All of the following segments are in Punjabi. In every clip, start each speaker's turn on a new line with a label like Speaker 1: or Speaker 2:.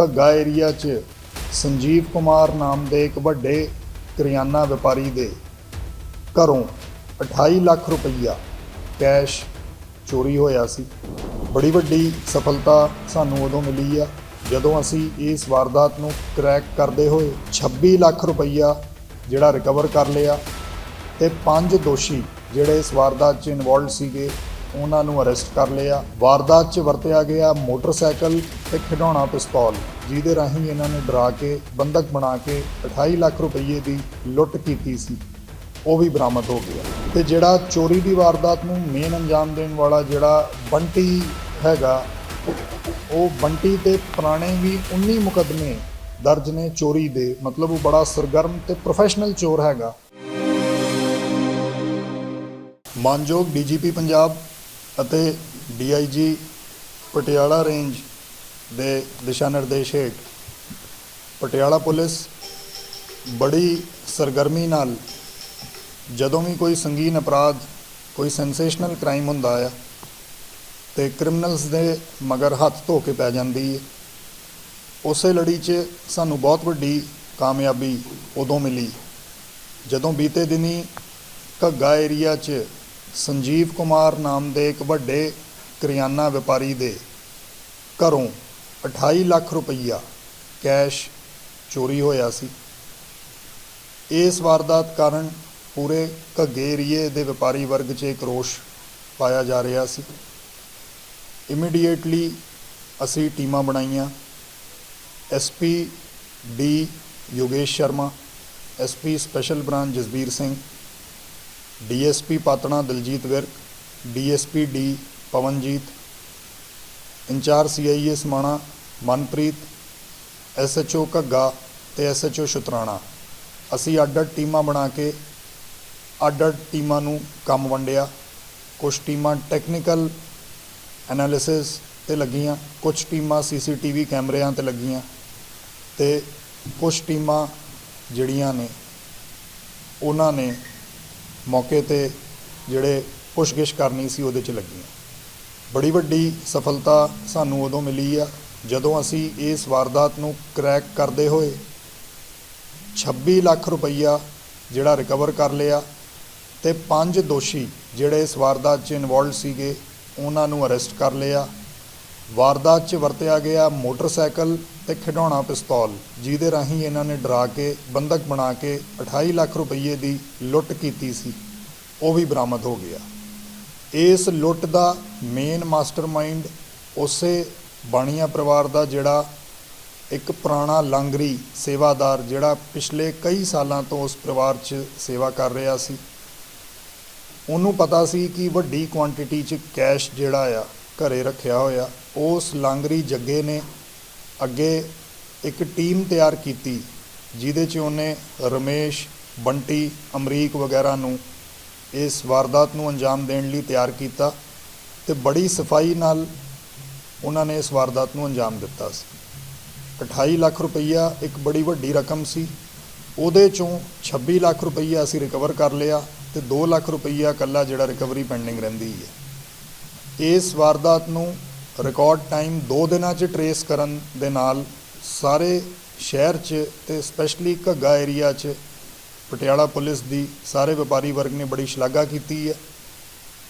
Speaker 1: ਘੱਗਾ ਏਰੀਆ 'ਚ ਸੰਜੀਵ ਕੁਮਾਰ ਨਾਮ ਦੇ ਇੱਕ ਵੱਡੇ ਕਰਿਆਨਾ ਵਪਾਰੀ ਦੇ ਘਰੋਂ 28 ਲੱਖ ਰੁਪਈਆ ਕੈਸ਼ ਚੋਰੀ ਹੋਇਆ ਸੀ। ਬੜੀ ਵੱਡੀ ਸਫਲਤਾ ਸਾਨੂੰ ਉਦੋਂ ਮਿਲੀ ਆ, ਜਦੋਂ ਅਸੀਂ ਇਸ ਵਾਰਦਾਤ ਨੂੰ ਕ੍ਰੈਕ ਕਰਦੇ ਹੋਏ 26 ਲੱਖ ਰੁਪਈਆ ਜਿਹੜਾ ਰਿਕਵਰ ਕਰ ਲਿਆ ਤੇ ਪੰਜ ਦੋਸ਼ੀ ਜਿਹੜੇ ਇਸ ਵਾਰਦਾਤ 'ਚ ਇਨਵੋਲਡ ਸੀਗੇ ਉਹਨਾਂ ਨੂੰ ਅਰੈਸਟ ਕਰ ਲਿਆ। ਵਾਰਦਾਤ 'ਚ ਵਰਤਿਆ ਗਿਆ ਮੋਟਰਸਾਈਕਲ ਤੇ ਖਿਡੌਣਾ ਪਿਸਤੌਲ, ਜਿਹਦੇ ਰਾਹੀਂ ਇਹਨਾਂ ਨੇ ਡਰਾ ਕੇ ਬੰਦਕ ਬਣਾ ਕੇ 28 ਲੱਖ ਰੁਪਏ ਦੀ ਲੁੱਟ ਕੀਤੀ ਸੀ। ਉਹ ਵੀ ਬਰਾਮਦ ਹੋ ਗਿਆ। ਤੇ ਜਿਹੜਾ ਚੋਰੀ ਦੀ ਵਾਰਦਾਤ ਨੂੰ ਮੇਨ ਅੰਜਾਮ ਦੇਣ ਵਾਲਾ ਜਿਹੜਾ ਬੰਟੀ ਹੈਗਾ, ਉਹ ਬੰਟੀ ਤੇ ਪੁਰਾਣੇ ਵੀ 19 ਮੁਕੱਦਮੇ ਦਰਜ ਨੇ ਚੋਰੀ ਦੇ। ਮਤਲਬ ਉਹ ਬੜਾ ਸਰਗਰਮ ਤੇ ਪ੍ਰੋਫੈਸ਼ਨਲ ਚੋਰ ਹੈਗਾ। ਮਾਨਯੋਗ ਡੀਜੀਪੀ ਪੰਜਾਬ ਅਤੇ ਡੀਆਈਜੀ ਪਟਿਆਲਾ ਰੇਂਜ ਦੇ ਦਿਸ਼ਾ ਨਿਰਦੇਸ਼ ਹੇਠ ਪਟਿਆਲਾ ਪੁਲਿਸ ਬੜੀ ਸਰਗਰਮੀ ਨਾਲ ਜਦੋਂ ਵੀ ਕੋਈ ਸੰਗੀਨ ਅਪਰਾਧ, ਕੋਈ ਸੈਂਸੇਸ਼ਨਲ ਕ੍ਰਾਈਮ ਹੁੰਦਾ ਆ ਤੇ ਕ੍ਰਿਮੀਨਲਸ ਦੇ ਮਗਰ ਹੱਥ ਧੋ ਕੇ ਪੈ ਜਾਂਦੀ ਹੈ ਉਸੇ ਲੜੀ 'ਚ ਸਾਨੂੰ ਬਹੁਤ ਵੱਡੀ ਕਾਮਯਾਬੀ ਉਦੋਂ ਮਿਲੀ ਜਦੋਂ ਬੀਤੇ ਦਿਨੀ ਘੱਗਾ ਏਰੀਆ 'ਚ ਸੰਜੀਵ ਕੁਮਾਰ ਨਾਮ ਦੇ ਇੱਕ ਵੱਡੇ ਕਰਿਆਨਾ ਵਪਾਰੀ ਦੇ ਘਰੋਂ 28 ਲੱਖ ਰੁਪਈਆ ਕੈਸ਼ ਚੋਰੀ ਹੋਇਆ ਸੀ। ਇਸ ਵਾਰਦਾਤ ਕਾਰਨ ਪੂਰੇ ਘੱਗੇ ਏਰੀਏ ਦੇ ਵਪਾਰੀ ਵਰਗ 'ਚ ਇੱਕ ਰੋਸ਼ ਪਾਇਆ ਜਾ ਰਿਹਾ ਸੀ। ਇਮੀਡੀਏਟਲੀ ਅਸੀਂ ਟੀਮਾਂ ਬਣਾਈਆਂ। SP D Yogesh Sharma SP special branch Jasbir Singh DSP Patran Daljit Virk, DSP D Pavanjit, in charge CIA Samana Manpreet, SHO Ghagga ਤੇ ਐਸਐਚਓ ਸ਼ੁਤਰਾਣਾ। ਅਸੀਂ ਅੱਡ ਅੱਡ ਟੀਮਾਂ ਬਣਾ ਕੇ ਅੱਡ ਅੱਡ ਟੀਮਾਂ ਨੂੰ ਕੰਮ ਵੰਡਿਆ। ਕੁਝ ਟੀਮਾਂ ਟੈਕਨੀਕਲ ਐਨਾਲਿਸਿਸ ਤੇ ਲੱਗੀਆਂ, ਕੁਝ ਟੀਮਾਂ ਸੀਸੀਟੀਵੀ ਕੈਮਰਿਆਂ ਤੇ ਲੱਗੀਆਂ ਤੇ ਕੁਝ ਟੀਮਾਂ ਜਿਹੜੀਆਂ ਨੇ, ਉਹਨਾਂ ਨੇ ਮੌਕੇ ਤੇ ਜਿਹੜੇ ਪੁੱਛਗਿੱਛ ਕਰਨੀ ਸੀ ਉਹਦੇ 'ਚ ਲੱਗੀਆਂ ਬੜੀ ਵੱਡੀ ਸਫਲਤਾ ਸਾਨੂੰ ਉਦੋਂ ਮਿਲੀ ਆ ਜਦੋਂ ਅਸੀਂ ਇਸ ਵਾਰਦਾਤ ਨੂੰ ਕ੍ਰੈਕ ਕਰਦੇ ਹੋਏ 26 ਲੱਖ ਰੁਪਈਆ ਜਿਹੜਾ ਰਿਕਵਰ ਕਰ ਲਿਆ ਤੇ ਪੰਜ ਦੋਸ਼ੀ ਜਿਹੜੇ ਇਸ ਵਾਰਦਾਤ 'ਚ ਇਨਵੋਲਡ ਸੀਗੇ, ਉਹਨਾਂ ਨੂੰ ਅਰੈਸਟ ਕਰ ਲਿਆ। ਵਾਰਦਾਤ 'ਚ ਵਰਤਿਆ ਗਿਆ ਮੋਟਰਸਾਈਕਲ ਤੇ ਖਿਡੌਣਾ ਪਿਸਤੌਲ, ਜਿਹਦੇ ਰਾਹੀਂ ਇਹਨਾਂ ਨੇ ਡਰਾ ਕੇ ਬੰਦਕ ਬਣਾ ਕੇ 28 ਲੱਖ ਰੁਪਏ ਦੀ ਲੁੱਟ ਕੀਤੀ ਸੀ। ਉਹ ਵੀ ਬਰਾਮਦ ਹੋ ਗਿਆ। ਇਸ ਲੁੱਟ ਦਾ ਮੇਨ ਮਾਸਟਰਮਾਈਂਡ ਉਸੇ ਬਾਣੀਆ ਪਰਿਵਾਰ ਦਾ ਜਿਹੜਾ ਇੱਕ ਪੁਰਾਣਾ ਲਾਂਗਰੀ ਸੇਵਾਦਾਰ, ਜਿਹੜਾ ਪਿਛਲੇ ਕਈ ਸਾਲਾਂ ਤੋਂ ਉਸ ਪਰਿਵਾਰ 'ਚ ਸੇਵਾ ਕਰ ਰਿਹਾ ਸੀ। ਉਹਨੂੰ ਪਤਾ ਸੀ ਕਿ ਵੱਡੀ ਕੁਆਂਟੀਟੀ 'ਚ ਕੈਸ਼ ਜਿਹੜਾ ਆ, ਘਰੇ ਰੱਖਿਆ ਹੋਇਆ, ਉਸ ਲਾਂਗਰੀ ਜੱਗੇ ਨੇ ਅੱਗੇ ਇੱਕ ਟੀਮ ਤਿਆਰ ਕੀਤੀ, ਜਿਹਦੇ 'ਚ ਉਹਨੇ ਰਮੇਸ਼, ਬੰਟੀ, ਅਮਰੀਕ ਵਗੈਰਾ ਨੂੰ ਇਸ ਵਾਰਦਾਤ ਨੂੰ ਅੰਜਾਮ ਦੇਣ ਲਈ ਤਿਆਰ ਕੀਤਾ ਤੇ ਬੜੀ ਸਫ਼ਾਈ ਨਾਲ ਉਹਨਾਂ ਨੇ ਇਸ ਵਾਰਦਾਤ ਨੂੰ ਅੰਜਾਮ ਦਿੱਤਾ ਸੀ। 28 ਲੱਖ ਰੁਪਈਆ ਇੱਕ ਬੜੀ ਵੱਡੀ ਰਕਮ ਸੀ। ਉਹਦੇ ਚੋਂ 26 ਲੱਖ ਰੁਪਈਆ ਅਸੀਂ ਰਿਕਵਰ ਕਰ ਲਿਆ ਤੇ 2 ਲੱਖ ਰੁਪਈਆ ਕੱਲਾ ਜਿਹੜਾ ਰਿਕਵਰੀ ਪੈਂਡਿੰਗ ਰਹਿੰਦੀ ਹੈ। ਇਸ ਵਾਰਦਾਤ ਨੂੰ ਰਿਕਾਰਡ ਟਾਈਮ 2 ਦਿਨਾਂ 'ਚ ਟਰੇਸ ਕਰਨ ਦੇ ਨਾਲ ਸਾਰੇ ਸ਼ਹਿਰ 'ਚ ਤੇ ਸਪੈਸ਼ਲੀ ਘੱਗਾ ਏਰੀਆ 'ਚ ਪਟਿਆਲਾ ਪੁਲਿਸ ਦੀ ਸਾਰੇ ਵਪਾਰੀ ਵਰਗ ਨੇ ਬੜੀ ਸ਼ਲਾਘਾ ਕੀਤੀ ਹੈ।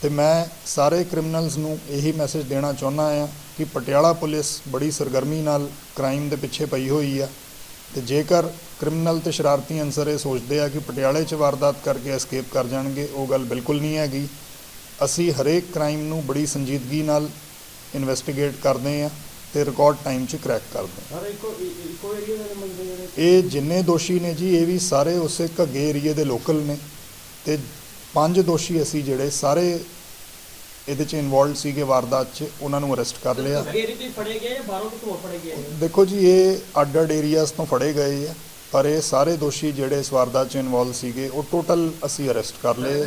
Speaker 1: ਤੇ ਮੈਂ ਸਾਰੇ ਕ੍ਰਿਮੀਨਲਸ ਨੂੰ ਇਹੀ ਮੈਸੇਜ ਦੇਣਾ ਚਾਹੁੰਦਾ ਆ ਕਿ ਪਟਿਆਲਾ ਪੁਲਿਸ ਬੜੀ ਸਰਗਰਮੀ ਨਾਲ ਕ੍ਰਾਈਮ ਦੇ ਪਿੱਛੇ ਪਈ ਹੋਈ ਆ। ਤੇ ਜੇਕਰ ਕ੍ਰਿਮੀਨਲ ਤੇ ਸ਼ਰਾਰਤੀ ਅਨਸਰ ਇਹ ਸੋਚਦੇ ਆ ਕਿ ਪਟਿਆਲੇ 'ਚ ਵਾਰਦਾਤ ਕਰਕੇ ਐਸਕੇਪ ਕਰ ਜਾਣਗੇ, ਉਹ ਗੱਲ ਬਿਲਕੁਲ ਨਹੀਂ ਹੈਗੀ। ਅਸੀਂ ਹਰੇਕ ਕ੍ਰਾਈਮ ਨੂੰ ਬੜੀ ਸੰਜੀਦਗੀ ਨਾਲ ਇਨਵੈਸਟੀਗੇਟ ਕਰਦੇ ਆ ਤੇ ਰਿਕਾਰਡ ਟਾਈਮ 'ਚ ਕ੍ਰੈਕ ਕਰਦੇ
Speaker 2: ਜਿਹੜੇ
Speaker 1: ਇਹ ਜਿੰਨੇ ਦੋਸ਼ੀ ਨੇ ਜੀ ਇਹ ਵੀ ਸਾਰੇ ਉਸੇ ਘੱਗੇ ਏਰੀਏ ਦੇ ਲੋਕਲ ਨੇ ਤੇ ਪੰਜ ਦੋਸ਼ੀ ਅਸੀਂ ਜਿਹੜੇ ਸਾਰੇ ਇਹਦੇ 'ਚ ਇਨਵੋਲਡ ਸੀਗੇ ਵਾਰਦਾਤ 'ਚ ਉਹਨਾਂ ਨੂੰ ਅਰੈਸਟ ਕਰ ਲਿਆ।
Speaker 2: ਗੇਰੀ ਤੋਂ ਫੜੇ ਗਏ ਜਾਂ ਬਾਹਰੋਂ ਕਿਤੋਂ ਹੋਰ ਫੜੇ ਗਏ?
Speaker 1: ਦੇਖੋ ਜੀ ਇਹ ਅੱਡ ਅੱਡ ਏਰੀਆਜ਼ ਤੋਂ ਫੜੇ ਗਏ ਆ ਪਰ ਇਹ ਸਾਰੇ ਦੋਸ਼ੀ ਜਿਹੜੇ ਇਸ ਵਾਰਦਾਤ 'ਚ ਇਨਵੋਲਡ ਸੀਗੇ ਉਹ ਟੋਟਲ ਅਸੀਂ ਅਰੈਸਟ ਕਰ ਲਏ ਆ।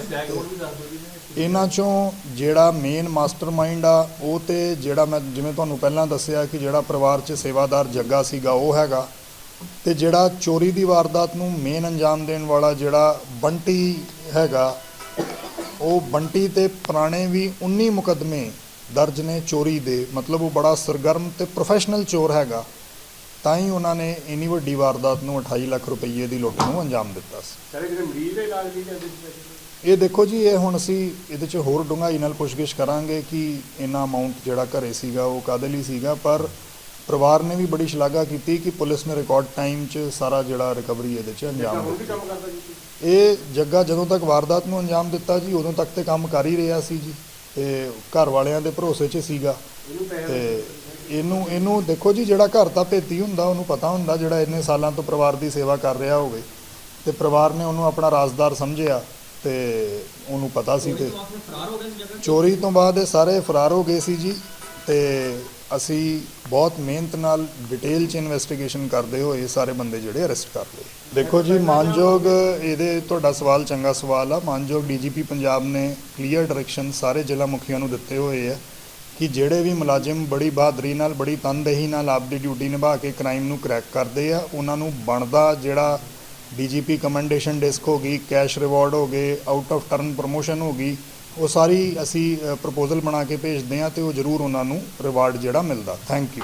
Speaker 1: ਇਹਨਾਂ ਚੋਂ ਜਿਹੜਾ ਮੇਨ ਮਾਸਟਰਮਾਈਂਡ ਆ, ਉਹ ਤੇ ਜਿਹੜਾ ਮੈਂ ਜਿਵੇਂ ਤੁਹਾਨੂੰ ਪਹਿਲਾਂ ਦੱਸਿਆ ਕਿ ਜਿਹੜਾ ਪਰਿਵਾਰ 'ਚ ਸੇਵਾਦਾਰ ਜੱਗਾ ਸੀਗਾ, ਉਹ ਹੈਗਾ। ਤੇ ਜਿਹੜਾ ਚੋਰੀ ਦੀ ਵਾਰਦਾਤ ਨੂੰ ਮੇਨ ਅੰਜਾਮ ਦੇਣ ਵਾਲਾ ਜਿਹੜਾ ਬੰਟੀ ਹੈਗਾ, ਉਹ ਬੰਟੀ ਤੇ ਪੁਰਾਣੇ ਵੀ 19 ਮੁਕੱਦਮੇ ਦਰਜ ਨੇ ਚੋਰੀ ਦੇ। ਮਤਲਬ ਉਹ ਬੜਾ ਸਰਗਰਮ ਤੇ ਪ੍ਰੋਫੈਸ਼ਨਲ ਚੋਰ ਹੈਗਾ। ਤਾਂ ਹੀ ਉਹਨਾਂ ਨੇ ਇੰਨੀ ਵੱਡੀ ਵਾਰਦਾਤ ਨੂੰ 28 ਲੱਖ ਰੁਪਏ ਦੀ ਲੁੱਟ ਨੂੰ ਅੰਜਾਮ ਦਿੱਤਾ ਸੀ।
Speaker 3: ਸਾਰੇ ਜਿਹੜੇ ਮਰੀਜ਼ ਦੇ ਇਲਾਜ ਲਈ ਜਾਂਦੇ ਸੀ
Speaker 1: ਇਹ ਦੇਖੋ ਜੀ ਇਹ ਹੁਣ ਅਸੀਂ ਇਹਦੇ 'ਚ ਹੋਰ ਡੂੰਘਾਈ ਨਾਲ ਪੁੱਛਗਿੱਛ ਕਰਾਂਗੇ ਕਿ ਇੰਨਾ ਅਮਾਉਂਟ ਜਿਹੜਾ ਘਰੇ ਸੀਗਾ ਉਹ ਕਾਹਦੇ ਲਈ ਸੀਗਾ। ਪਰ ਪਰਿਵਾਰ ਨੇ ਵੀ ਬੜੀ ਸ਼ਲਾਘਾ ਕੀਤੀ ਕਿ ਪੁਲਿਸ ਨੇ ਰਿਕਾਰਡ ਟਾਈਮ 'ਚ ਸਾਰਾ ਜਿਹੜਾ ਰਿਕਵਰੀ ਇਹਦੇ 'ਚ ਅੰਜਾਮ ਦਿੱਤਾ। ਇਹ ਜੱਗਾ ਜਦੋਂ ਤੱਕ ਵਾਰਦਾਤ ਨੂੰ ਅੰਜਾਮ ਦਿੱਤਾ ਜੀ ਉਦੋਂ ਤੱਕ ਤੇ ਕੰਮ ਕਰ ਹੀ ਰਿਹਾ ਸੀ ਜੀ। ਤੇ ਘਰ ਵਾਲਿਆਂ ਦੇ ਭਰੋਸੇ 'ਚ ਸੀਗਾ। ਤੇ ਇਹਨੂੰ ਇਹਨੂੰ ਦੇਖੋ ਜੀ, ਜਿਹੜਾ ਘਰ ਦਾ ਭੇਤੀ ਹੁੰਦਾ, ਉਹਨੂੰ ਪਤਾ ਹੁੰਦਾ ਜਿਹੜਾ ਇੰਨੇ ਸਾਲਾਂ ਤੋਂ ਪਰਿਵਾਰ ਦੀ ਸੇਵਾ ਕਰ ਰਿਹਾ ਹੋਵੇ। ਤੇ ਪਰਿਵਾਰ ਨੇ ਉਹਨੂੰ ਆਪਣਾ ਰਾਜ਼ਦਾਰ ਸਮਝਿਆ ਤੇ ਉਹਨੂੰ ਪਤਾ ਸੀ ਤੇ ਚੋਰੀ ਤੋਂ ਬਾਅਦ ਇਹ ਸਾਰੇ ਫਰਾਰ ਹੋ ਗਏ ਸੀ ਜੀ। ਤੇ ਅਸੀਂ ਬਹੁਤ ਮਿਹਨਤ ਨਾਲ ਡਿਟੇਲ ਚ ਇਨਵੈਸਟੀਗੇਸ਼ਨ ਕਰਦੇ ਹੋਏ ਇਹ ਸਾਰੇ ਬੰਦੇ ਜਿਹੜੇ ਅਰੈਸਟ ਕਰ ਲਏ। ਦੇਖੋ ਜੀ, ਮਾਨਯੋਗ ਇਹਦੇ ਤੁਹਾਡਾ ਸਵਾਲ ਚੰਗਾ ਸਵਾਲ ਆ। ਮਾਨਯੋਗ ਡੀਜੀਪੀ ਪੰਜਾਬ ਨੇ ਕਲੀਅਰ ਡਾਇਰੈਕਸ਼ਨ ਸਾਰੇ ਜ਼ਿਲ੍ਹਾ ਮੁਖੀਆਂ ਨੂੰ ਦਿੱਤੇ ਹੋਏ ਆ। ਕਿ ਜਿਹੜੇ ਵੀ ਮੁਲਾਜ਼ਮ ਬੜੀ ਬਹਾਦਰੀ ਨਾਲ, ਬੜੀ ਤਨਦੇਹੀ ਨਾਲ ਆਪਦੀ ਡਿਊਟੀ ਨਿਭਾ ਕੇ ਕ੍ਰਾਈਮ ਨੂੰ ਕਰੈਕ ਕਰਦੇ ਆ, ਉਹਨਾਂ ਨੂੰ ਬਣਦਾ ਜਿਹੜਾ ਡੀਜੀਪੀ ਕਮੈਂਡੇਸ਼ਨ ਡਿਸਕ ਹੋ ਗਈ, ਕੈਸ਼ ਰਿਵਾਰਡ ਹੋ ਗਏ ਆਊਟ ਆਫ ਟਰਨ ਪ੍ਰੋਮੋਸ਼ਨ ਹੋ ਗਈ, ਉਹ ਸਾਰੀ ਅਸੀਂ ਪ੍ਰਪੋਜ਼ਲ ਬਣਾ ਕੇ ਭੇਜਦੇ ਆ ਤੇ ਉਹ ਜ਼ਰੂਰ ਉਹਨਾਂ ਨੂੰ ਰਿਵਾਰਡ ਜਿਹੜਾ ਮਿਲਦਾ। Thank you